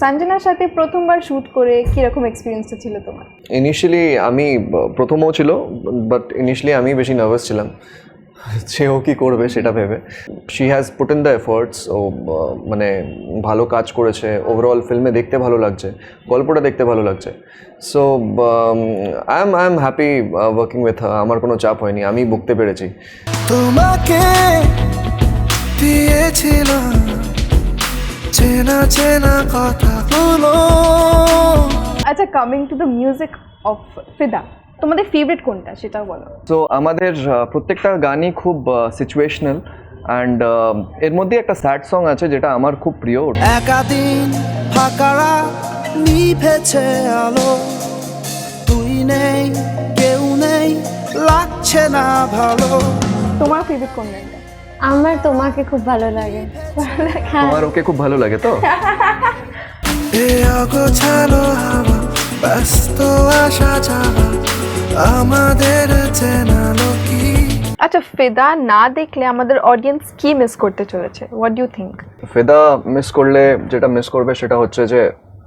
সঞ্জনার সাথে প্রথমবার শ্যুট করে কীরকম এক্সপিরিয়েন্সটা ছিল তোমার? ইনিশিয়ালি আমি প্রথমও ছিল বাট ইনিশিয়ালি আমি বেশি নার্ভাস ছিলাম। সেও কি করবে সেটা ভেবে। She has put in the efforts ও মানে ভালো কাজ করেছে ওভারঅল ফিল্মে দেখতে ভালো লাগছে গল্পটা দেখতে ভালো লাগছে। So I am I am happy working with আমার কোনো চাপ হয়নি আমি বকতে পেরেছি। তোমাকে দিয়েছিলাম। চেনা চেনা কথাগুলো আচ্ছা coming to the music of Fida তোমাদের ফেভারিট কোনটা? সেটাও বলো। সো আমাদের প্রত্যেকটা গানই খুব সিচুয়েশনাল অ্যান্ড এর মধ্যে একটা স্যাড সং আছে যেটা আমার খুব প্রিয়। একাদিন ফাঁকারা নিভেছে আলো। তুই নেই কেউ নেই লাগছে না ভালো। তোমার ফেভারিট কোন গানটা? আমার তোমাকে খুব ভালো লাগে। তোমার ওকে খুব ভালো লাগে তো? এ অগোছালো হাওয়া ব্যস্ত আসা যাওয়া আমাদের চেনালো কি আচ্ছা ফিদা না দেখলে আমাদের অডিয়েন্স কি মিস করতে চলেছে? What do think Fida miss করলে যেটা মিস করবে সেটা হচ্ছে যে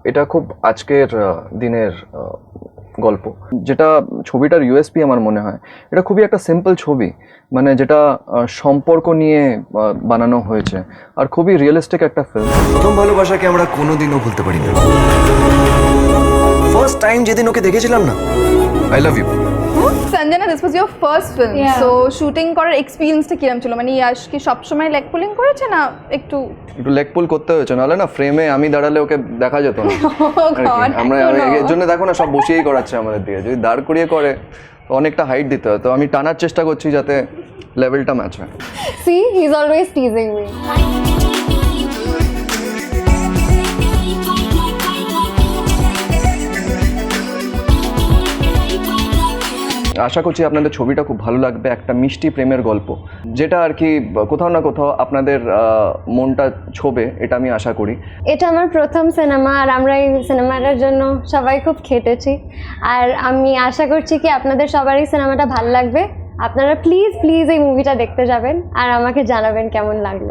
এটা খুব আজকের দিনের গল্প। যেটা ছবিটার ইউএসপি আমার মনে হয় এটা খুবই একটা সিম্পল ছবি মানে যেটা সম্পর্ক নিয়ে বানানো হয়েছে আর খুবই রিয়েলিস্টিক একটা ফিল্ম প্রথম ভালোবাসাকে আমরা কোনোদিনও ভুলতে পারি না ফার্স্ট টাইম যেদিন ওকে দেখেছিলাম না? I love you Sanjana this was your first film so shooting করার এক্সপিরিয়েন্সটা কিরম ছিল? মানে ইয়াশ কি সবসময় লেগ পুলিং করেছে না একটু? একটু লেগ পুল করতে হয়েছে। নাহলে না ফ্রেমে আমি দাঁড়ালে ওকে দেখা যেত না। আর আমরা। এর জন্য দেখো না সব বসিয়েই করাচ্ছে আমাদের দিকে। যদি দাঁড় করিয়ে করে তো অনেকটা হাইট দিতে হয়। তো আমি টানার চেষ্টা করছি যাতে লেভেলটা ম্যাচ হয়। See he is always teasing me আশা করছি আপনাদের ছবিটা খুব ভালো লাগবে, একটা মিষ্টি প্রেমের গল্প। যেটা আর কি, কোথাও না কোথাও আপনাদের মনটা ছোবে, এটা আমি আশা করি। এটা আমার প্রথম সিনেমা, আর আমরা এই সিনেমাটার জন্য সবাই খুব খেটেছি। আর আমি আশা করছি কি আপনাদের সবারই সিনেমাটা ভালো লাগবে। আপনারা প্লিজ প্লিজ এই মুভিটা দেখতে যাবেন, আর আমাকে জানাবেন কেমন লাগল।